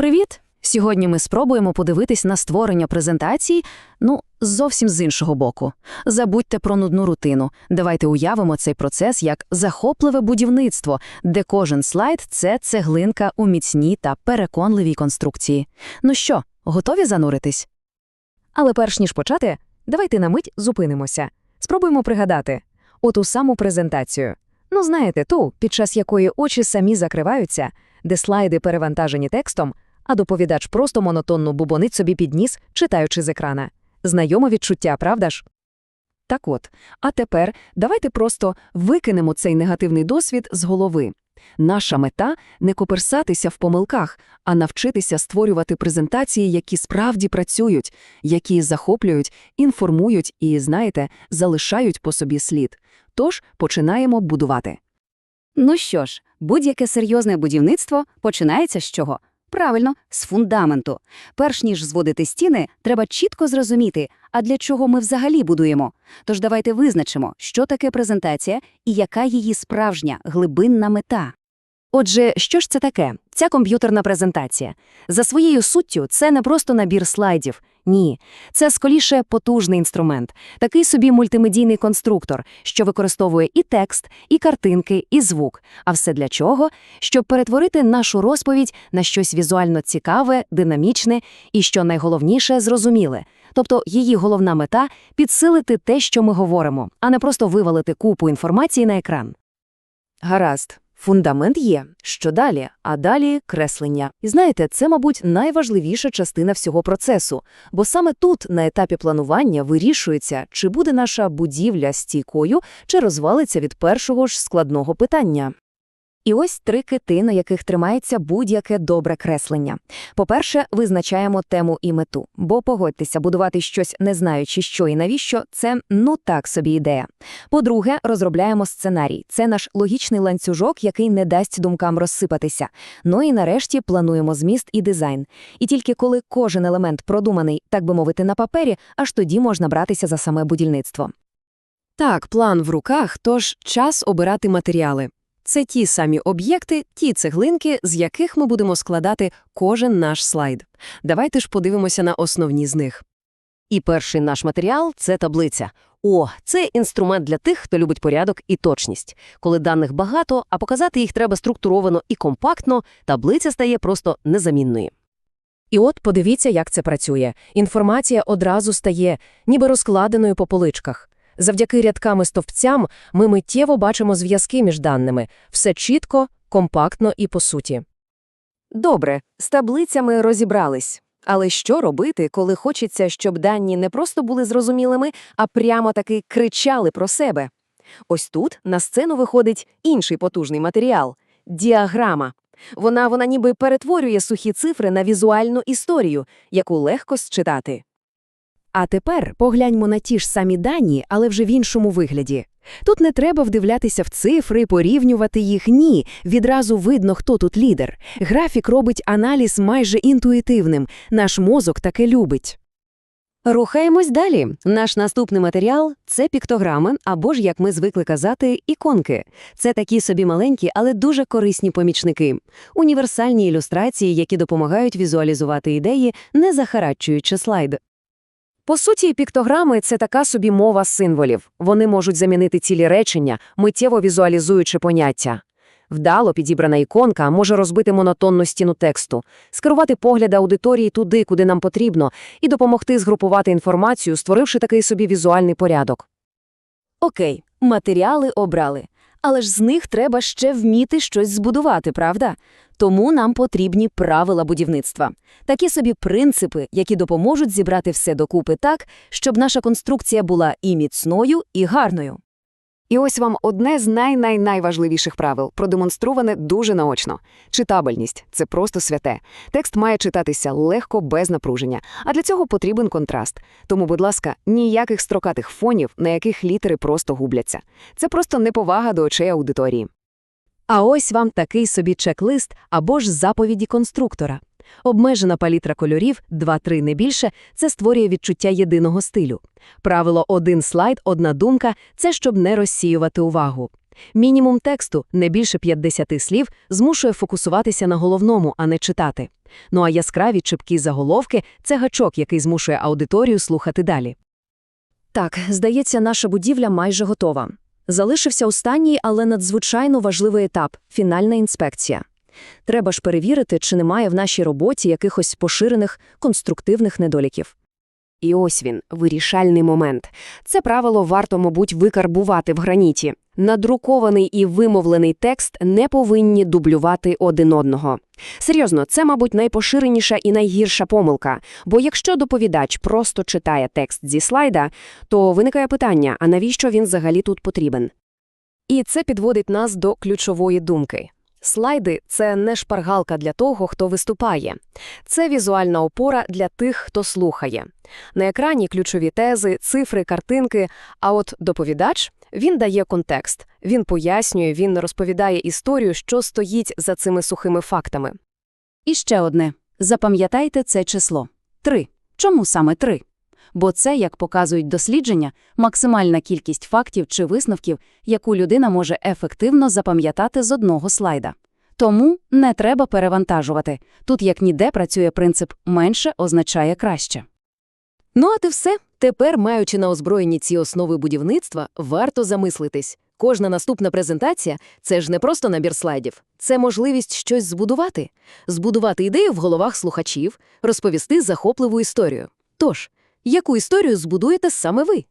Привіт! Сьогодні ми спробуємо подивитись на створення презентації, ну, зовсім з іншого боку. Забудьте про нудну рутину. Давайте уявимо цей процес як захопливе будівництво, де кожен слайд це цеглинка у міцній та переконливій конструкції. Ну що, готові зануритись? Але перш ніж почати, давайте на мить зупинимося. Спробуємо пригадати оту саму презентацію. Ну, знаєте, ту, під час якої очі самі закриваються, де слайди перевантажені текстом, а доповідач просто монотонно бубонить собі під ніс, читаючи з екрана. Знайоме відчуття, правда ж? Так от, а тепер давайте просто викинемо цей негативний досвід з голови. Наша мета – не коперсатися в помилках, а навчитися створювати презентації, які справді працюють, які захоплюють, інформують і, знаєте, залишають по собі слід. Тож починаємо будувати. Ну що ж, будь-яке серйозне будівництво починається з чого? Правильно, з фундаменту. Перш ніж зводити стіни, треба чітко зрозуміти, а для чого ми взагалі будуємо. Тож давайте визначимо, що таке презентація і яка її справжня глибинна мета. Отже, що ж це таке? Ця комп'ютерна презентація. За своєю суттю, це не просто набір слайдів. Ні, це скоріше потужний інструмент, такий собі мультимедійний конструктор, що використовує і текст, і картинки, і звук. А все для чого? Щоб перетворити нашу розповідь на щось візуально цікаве, динамічне і, що найголовніше, зрозуміле. Тобто її головна мета підсилити те, що ми говоримо, а не просто вивалити купу інформації на екран. Гаразд. Фундамент є. Що далі? А далі креслення. І знаєте, це, мабуть, найважливіша частина всього процесу, бо саме тут, на етапі планування, вирішується, чи буде наша будівля стійкою, чи розвалиться від першого ж складного питання. І ось три кити, на яких тримається будь-яке добре креслення. По-перше, визначаємо тему і мету, бо погодьтеся, будувати щось, не знаючи, що і навіщо, це ну так собі ідея. По-друге, розробляємо сценарій. Це наш логічний ланцюжок, який не дасть думкам розсипатися. Ну і нарешті плануємо зміст і дизайн. І тільки коли кожен елемент продуманий, так би мовити, на папері, аж тоді можна братися за саме будівництво. Так, план в руках, тож час обирати матеріали. Це ті самі об'єкти, ті цеглинки, з яких ми будемо складати кожен наш слайд. Давайте ж подивимося на основні з них. І перший наш матеріал це таблиця. О, це інструмент для тих, хто любить порядок і точність. Коли даних багато, а показати їх треба структуровано і компактно, таблиця стає просто незамінною. І от подивіться, як це працює. Інформація одразу стає ніби розкладеною по поличках. Завдяки рядкам і стовпцям ми миттєво бачимо зв'язки між даними. Все чітко, компактно і по суті. Добре, з таблицями розібрались. Але що робити, коли хочеться, щоб дані не просто були зрозумілими, а прямо таки кричали про себе? Ось тут на сцену виходить інший потужний матеріал діаграма. Вона вона ніби перетворює сухі цифри на візуальну історію, яку легко считати. А тепер погляньмо на ті ж самі дані, але вже в іншому вигляді. Тут не треба вдивлятися в цифри, порівнювати їх ні. Відразу видно, хто тут лідер. Графік робить аналіз майже інтуїтивним. Наш мозок таке любить. Рухаємось далі. Наш наступний матеріал це піктограми, або ж, як ми звикли казати, іконки. Це такі собі маленькі, але дуже корисні помічники. Універсальні ілюстрації, які допомагають візуалізувати ідеї, не захарачуючи слайд. По суті, піктограми це така собі мова символів. Вони можуть замінити цілі речення, миттєво візуалізуючи поняття. Вдало підібрана іконка може розбити монотонну стіну тексту, скерувати погляд аудиторії туди, куди нам потрібно, і допомогти згрупувати інформацію, створивши такий собі візуальний порядок. Окей, матеріали обрали. Але ж з них треба ще вміти щось збудувати, правда? Тому нам потрібні правила будівництва, такі собі принципи, які допоможуть зібрати все докупи так, щоб наша конструкція була і міцною, і гарною. І ось вам одне з най-най-найважливіших правил, продемонстроване дуже наочно. Читабельність це просто святе. Текст має читатися легко, без напруження, а для цього потрібен контраст. Тому, будь ласка, ніяких строкатих фонів, на яких літери просто губляться. Це просто неповага до очей аудиторії. А ось вам такий собі чек-лист або ж заповіді конструктора. Обмежена палітра кольорів, 2-3 не більше, це створює відчуття єдиного стилю. Правило один слайд, одна думка це щоб не розсіювати увагу. Мінімум тексту, не більше 50 слів, змушує фокусуватися на головному, а не читати. Ну а яскраві чіпкі заголовки – це гачок, який змушує аудиторію слухати далі. Так, здається, наша будівля майже готова. Залишився останній, але надзвичайно важливий етап – фінальна інспекція. Треба ж перевірити, чи немає в нашій роботі якихось поширених конструктивних недоліків. І ось він, вирішальний момент. Це правило варто, мабуть, викарбувати в граніті. Надрукований і вимовлений текст не повинні дублювати один одного. Серйозно, це, мабуть, найпоширеніша і найгірша помилка. Бо якщо доповідач просто читає текст зі слайда, то виникає питання, а навіщо він взагалі тут потрібен? І це підводить нас до ключової думки. Слайди – це не шпаргалка для того, хто виступає. Це візуальна опора для тих, хто слухає. На екрані ключові тези, цифри, картинки, а от доповідач – він дає контекст, він пояснює, він розповідає історію, що стоїть за цими сухими фактами. І ще одне. Запам'ятайте це число. Три. Чому саме три? Бо це, як показують дослідження, максимальна кількість фактів чи висновків, яку людина може ефективно запам'ятати з одного слайда. Тому не треба перевантажувати. Тут як ніде працює принцип «менше означає краще». Ну а ти все. Тепер, маючи на озброєнні ці основи будівництва, варто замислитись. Кожна наступна презентація – це ж не просто набір слайдів. Це можливість щось збудувати. Збудувати ідею в головах слухачів, розповісти захопливу історію. Тож, яку історію збудуєте саме ви?